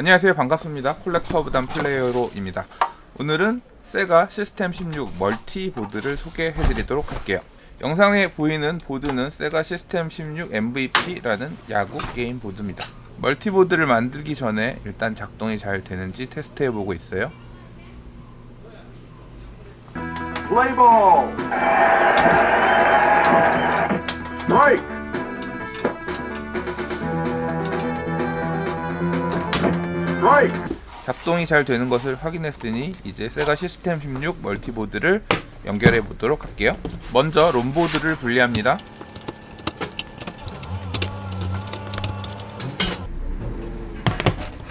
안녕하세요 반갑습니다 콜렉터 부단 플레이어로입니다 오늘은 세가 시스템 16 멀티 보드를 소개해 드리도록 할게요 영상에 보이는 보드는 세가 시스템 16 MVP라는 야구 게임 보드입니다 멀티 보드를 만들기 전에 일단 작동이 잘 되는지 테스트 해 보고 있어요. Strike. Strike. 작동이 잘 되는 것을 확인했으니 이제 세가 시스템 16 멀티보드를 연결해 보도록 할게요. 먼저 롬보드를 분리합니다.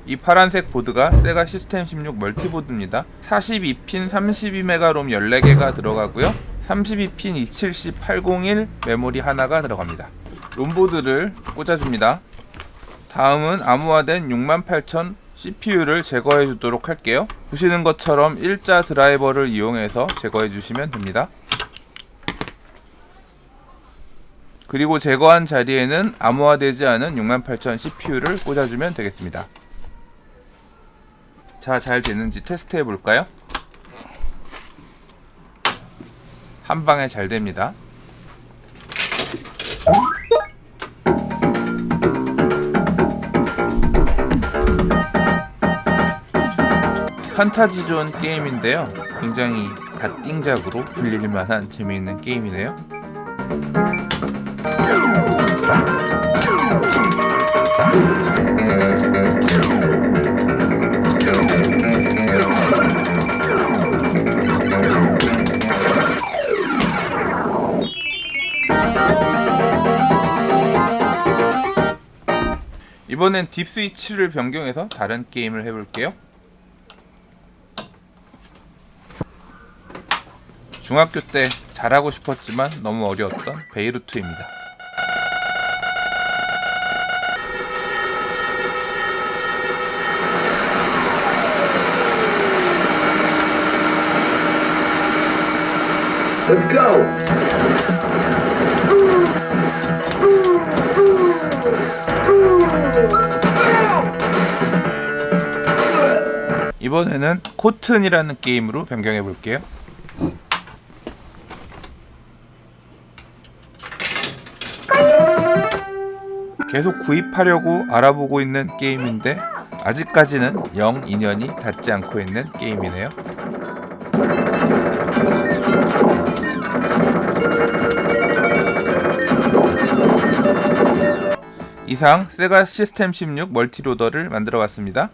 이 파란색 보드가 세가 시스템 16 멀티보드입니다. 42핀 32메가 롬 14개가 들어가고요. 32핀 270 801 메모리 하나가 들어갑니다. 롬보드를 꽂아줍니다. 다음은 암호화된 68,000 CPU를 제거해 주도록 할게요. 보시는 것처럼 일자 드라이버를 이용해서 제거해 주시면 됩니다. 그리고 제거한 자리에는 암호화되지 않은 68,000 CPU를 꽂아주면 되겠습니다. 자, 잘 되는지 테스트 해 볼까요? 한 방에 잘 됩니다. 판타지존 게임인데요. 굉장히 갓띵작으로 불릴 만한 재미있는 게임이네요. 이번엔 딥스위치를 변경해서 다른 게임을 해볼게요. 중학교 때 잘하고 싶었지만 너무 어려웠던 베이루트입니다. Let's go. 이번에는 코튼이라는 게임으로 변경해 볼게요. 계속 구입하려고 알아보고 있는 게임인데 아직까지는 영 인연이 닿지 않고 있는 게임이네요. 이상 세가 시스템 16 멀티로더를 만들어 봤습니다.